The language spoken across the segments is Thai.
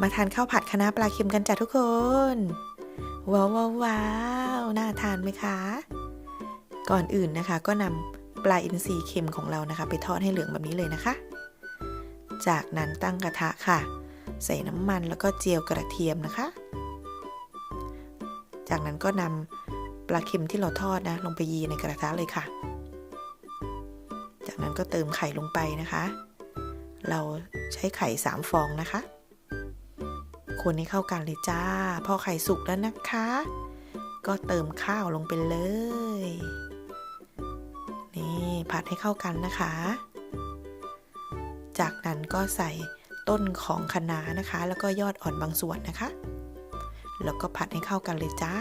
มาทานข้าวผัดคะน้าปลาเค็มกันจ้ะทุกคน ว้าวว้าววาวน่าทานไหมคะ ก่อนอื่นนะคะ ก็นำปลาอินทรีเค็มของเรานะคะ ไปทอดให้เหลืองแบบนี้เลยนะคะ จากนั้นตั้งกระทะค่ะ ใส่น้ำมันแล้วก็เจียวกระเทียมนะคะ จากนั้นก็นำปลาเค็มที่เราทอดนะ ลงไปยีในกระทะเลยค่ะ จากนั้นก็เติมไข่ลงไปนะคะ เราใช้ไข่สามฟองนะคะ คนให้เข้ากันเลยจ้า พอไข่สุกแล้วนะคะ ก็เติมข้าวลงไปเลย นี่ผัดให้เข้ากันนะคะ จากนั้นก็ใส่ต้นของคะน้านะคะ แล้วก็ยอดอ่อนบางส่วนนะคะ แล้วก็ผัดให้เข้ากันเลยจ้า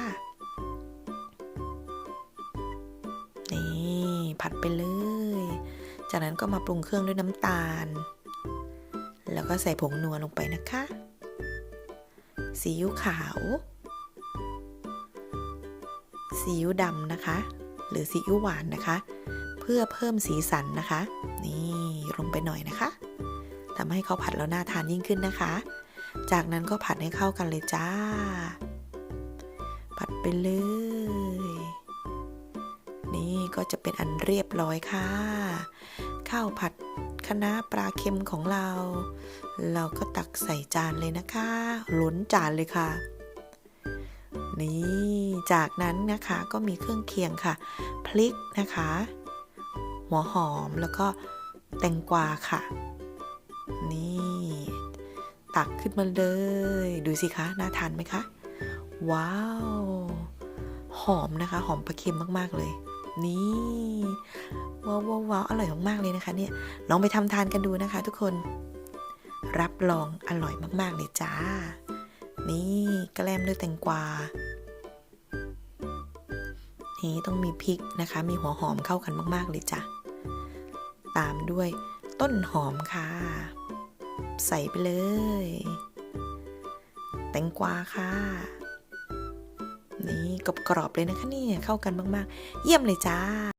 นี่ผัดไปเลย จากนั้นก็มาปรุงเครื่องด้วยน้ำตาล แล้วก็ใส่ผงนัวลงไปนะคะ ซีอิ๊วขาว ซีอิ๊วดำนะคะ หรือซีอิ๊วหวานนะคะ เพื่อเพิ่มสีสันนะคะ นี่ลงไปหน่อยนะคะทำให้ข้าวผัดแล้วน่าทานยิ่งขึ้นนะคะ จากนั้นก็ผัดให้เข้ากันเลยจ้า ผัดไปเลย นี่ก็จะเป็นอันเรียบร้อยค่ะ ข้าวผัด คะน้าปลาเค็มของเรา เราก็ตักใส่จานเลยนะคะล้นจานเลยค่ะ นี่จากนั้นนะคะก็มีเครื่องเคียงค่ะ พริกนะคะ หัวหอมแล้วก็แตงกวาค่ะ นี่ ตักขึ้นมาเลย ดูสิคะน่าทานไหมคะ ว้าว หอมนะคะ หอมปลาเค็มมาก ๆ เลย นี่ว้าวว้าวว้าวอร่อยมากๆเลยนะคะ เนี่ยลองไปทำทานกันดูนะคะ ทุกคน รับรองอร่อยมากๆเลยจ้า นี่กแกล้มด้วยแตงกวานี่ต้องมีพริกนะคะ มีหัวหอมเข้ากันมาก ๆ เลยจ้ะ ตามด้วยต้นหอมค่ะ ใส่ไปเลย แตงกวาค่ะ นี่กรอบๆเลยนะคะเนี่ยเข้ากันมากๆ เยี่ยมเลยจ้า